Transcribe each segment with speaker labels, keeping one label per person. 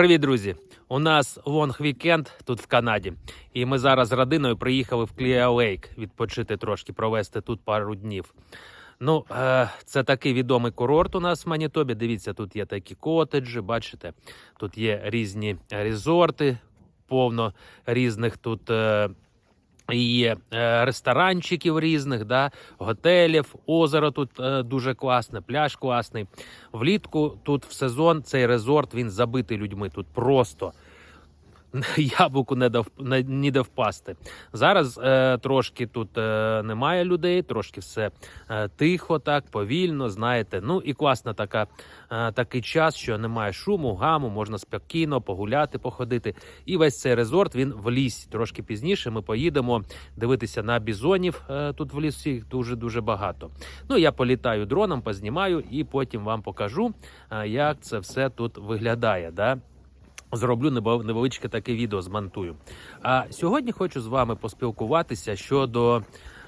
Speaker 1: Привіт, друзі! У нас лонг вікенд тут в Канаді, і ми зараз з родиною приїхали в Кліа Лейк відпочити трошки, провести тут пару днів. Ну, е, це такий відомий курорт у нас в Манітобі. Дивіться, тут є такі котеджі, бачите, тут є різні резорти, повно різних тут. Є е, ресторанчиків різних, да, готелів, озеро тут е, дуже класне, пляж класний. Влітку тут в сезон цей резорт він забитий людьми. Тут просто яблуку не дав не, ніде впасти. Зараз е, трошки тут е, немає людей, трошки все е, тихо, так повільно. Знаєте. Ну і класна така е, такий час, що немає шуму, гаму, можна спокійно погуляти, походити. І весь цей резорт він в лісі. Трошки пізніше ми поїдемо дивитися на бізонів. Е, тут в лісі дуже дуже багато. Ну я політаю дроном, познімаю і потім вам покажу, е, як це все тут виглядає. Да? Зроблю невеличке таке відео, змонтую. А сьогодні хочу з вами поспілкуватися щодо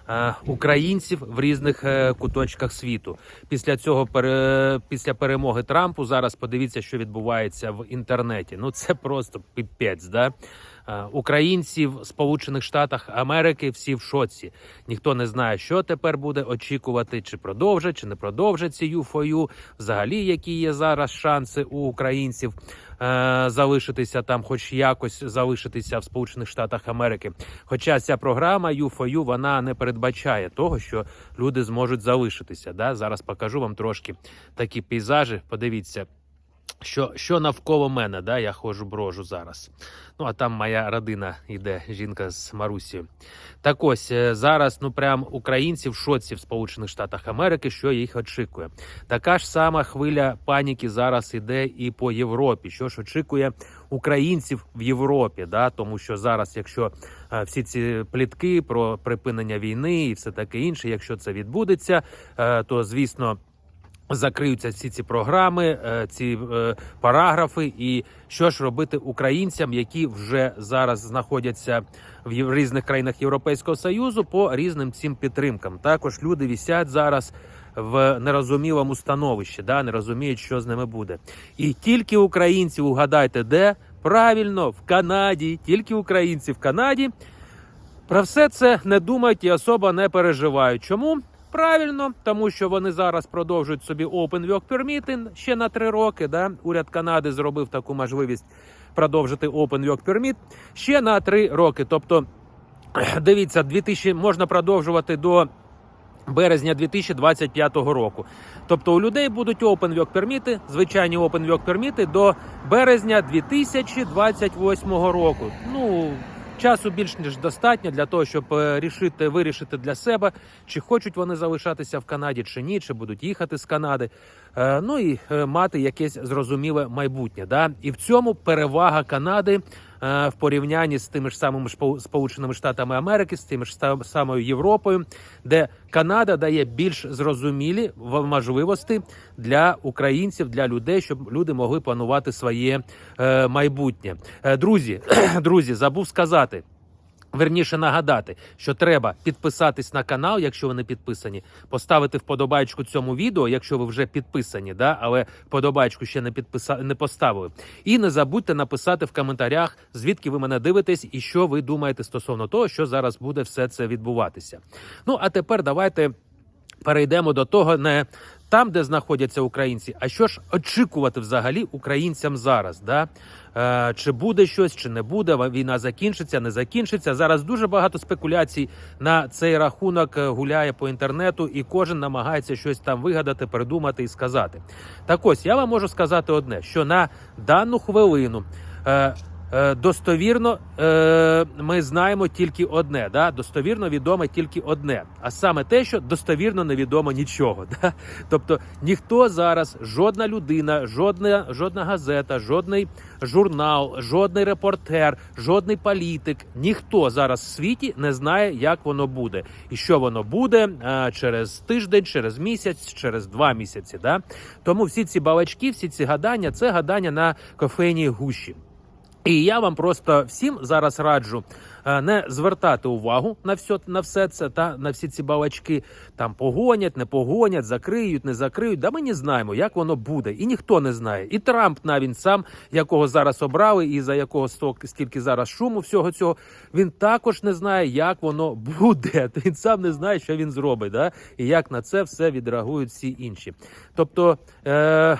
Speaker 1: е, українців в різних е, куточках світу. Після цього пере, після перемоги Трампу зараз подивіться, що відбувається в інтернеті. Ну це просто піпець. Да? Е, Українці в Сполучених Штатах Америки всі в шоці. Ніхто не знає, що тепер буде очікувати, чи продовжать, чи не продовжать ці юфою. Взагалі, які є зараз шанси у українців е, залишитися там, хоч якось залишитися в Сполучених Штатах Америки. Хоча ця програма юфою вона не передбачає того, що люди зможуть залишитися. Да? Зараз покажу вам трошки такі пейзажі. Подивіться. Що, що навколо мене, да, я ходжу брожу зараз. Ну, а там моя родина йде, жінка з Марусією. Так ось е, зараз, ну прям українці в шоці в Сполучених Штатах Америки, що їх очікує. Така ж сама хвиля паніки зараз іде і по Європі. Що ж очікує українців в Європі? Да? Тому що зараз, якщо е, всі ці плітки про припинення війни і все таке інше, якщо це відбудеться, е, то звісно. Закриються всі ці програми, е, ці е, параграфи, і що ж робити українцям, які вже зараз знаходяться в різних країнах Європейського союзу по різним цим підтримкам. Також люди вісять зараз в нерозумілому становищі, да, не розуміють, що з ними буде. І тільки українці, угадайте, де правильно в Канаді, тільки українці в Канаді. Про все це не думають і особо не переживають. Чому? Правильно, тому що вони зараз продовжують собі Open Work Permit ще на три роки. Да? Уряд Канади зробив таку можливість продовжити Open Work Permit ще на три роки. Тобто, дивіться, 2000 можна продовжувати до березня 2025 року. Тобто у людей будуть Open Work Permit, звичайні Open Work Permit до березня 2028 року. Ну часу більш ніж достатньо для того, щоб е, рішити вирішити для себе, чи хочуть вони залишатися в Канаді, чи ні, чи будуть їхати з Канади. Е, Ну і е, мати якесь зрозуміле майбутнє. Да? І в цьому перевага Канади е, в порівнянні з тими ж самими Сполученими Штатами Америки, з тими ж самою Європою, де Канада дає більш зрозумілі можливості для українців, для людей, щоб люди могли планувати своє майбутнє. Друзі, друзі, забув сказати. Верніше нагадати, що треба підписатись на канал, якщо ви не підписані, поставити вподобайку цьому відео, якщо ви вже підписані, да, але вподобайку ще не підписа... не поставили. І не забудьте написати в коментарях, звідки ви мене дивитесь і що ви думаєте стосовно того, що зараз буде все це відбуватися. Ну а тепер давайте перейдемо до того, не там, де знаходяться українці, а що ж очікувати взагалі українцям зараз? Да? Е, чи буде щось, чи не буде, війна закінчиться, не закінчиться. Зараз дуже багато спекуляцій на цей рахунок е, гуляє по інтернету, і кожен намагається щось там вигадати, придумати і сказати. Так ось я вам можу сказати одне: що на дану хвилину. Е, Достовірно е, ми знаємо тільки одне, да? достовірно відоме тільки одне, а саме те, що достовірно невідомо нічого. Да? Тобто ніхто зараз, жодна людина, жодна, жодна газета, жодний журнал, жодний репортер, жодний політик, ніхто зараз в світі не знає, як воно буде, і що воно буде е, через тиждень, через місяць, через два місяці. Да? Тому всі ці балачки, всі ці гадання це гадання на кофейній гущі. І я вам просто всім зараз раджу е, не звертати увагу на все, на все це та на всі ці балачки. Там погонять, не погонять, закриють, не закриють. Да ми не знаємо, як воно буде, і ніхто не знає. І Трамп навіть сам, якого зараз обрали, і за якого стільки зараз шуму всього цього, він також не знає, як воно буде. Він сам не знає, що він зробить, да? і як на це все відреагують всі інші. Тобто. Е-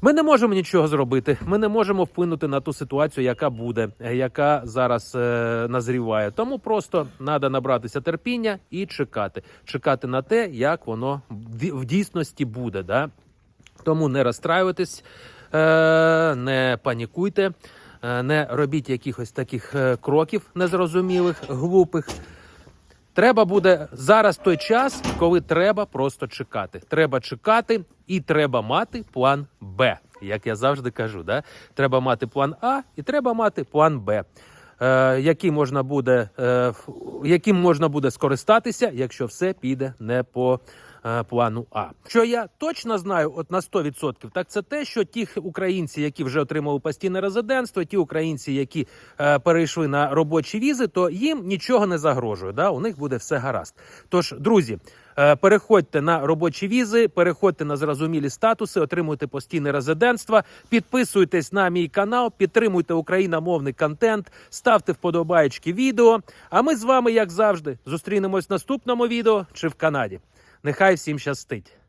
Speaker 1: ми не можемо нічого зробити. Ми не можемо вплинути на ту ситуацію, яка буде, е, яка зараз е, назріває. Тому просто треба набратися терпіння і чекати. Чекати на те, як воно в дійсності буде. Да? Тому не розстраюйтесь, е, не панікуйте, е, не робіть якихось таких е, кроків незрозумілих, глупих. Треба буде зараз той час, коли треба просто чекати. Треба чекати і треба мати план Б. Як я завжди кажу, да? треба мати план А і треба мати план Б. Е, який можна буде, е, яким можна буде скористатися, якщо все піде не по е, плану А. Що я точно знаю, от на 100%, так це те, що ті українці, які вже отримали постійне резидентство, ті українці, які перейшли на робочі візи, то їм нічого не загрожує. Да? У них буде все гаразд. Тож, друзі. Е, Переходьте на робочі візи, переходьте на зрозумілі статуси, отримуйте постійне резидентство, підписуйтесь на мій канал, підтримуйте україномовний контент, ставте вподобаєчки відео. А ми з вами, як завжди, зустрінемось в наступному відео чи в Канаді. Нехай всім щастить!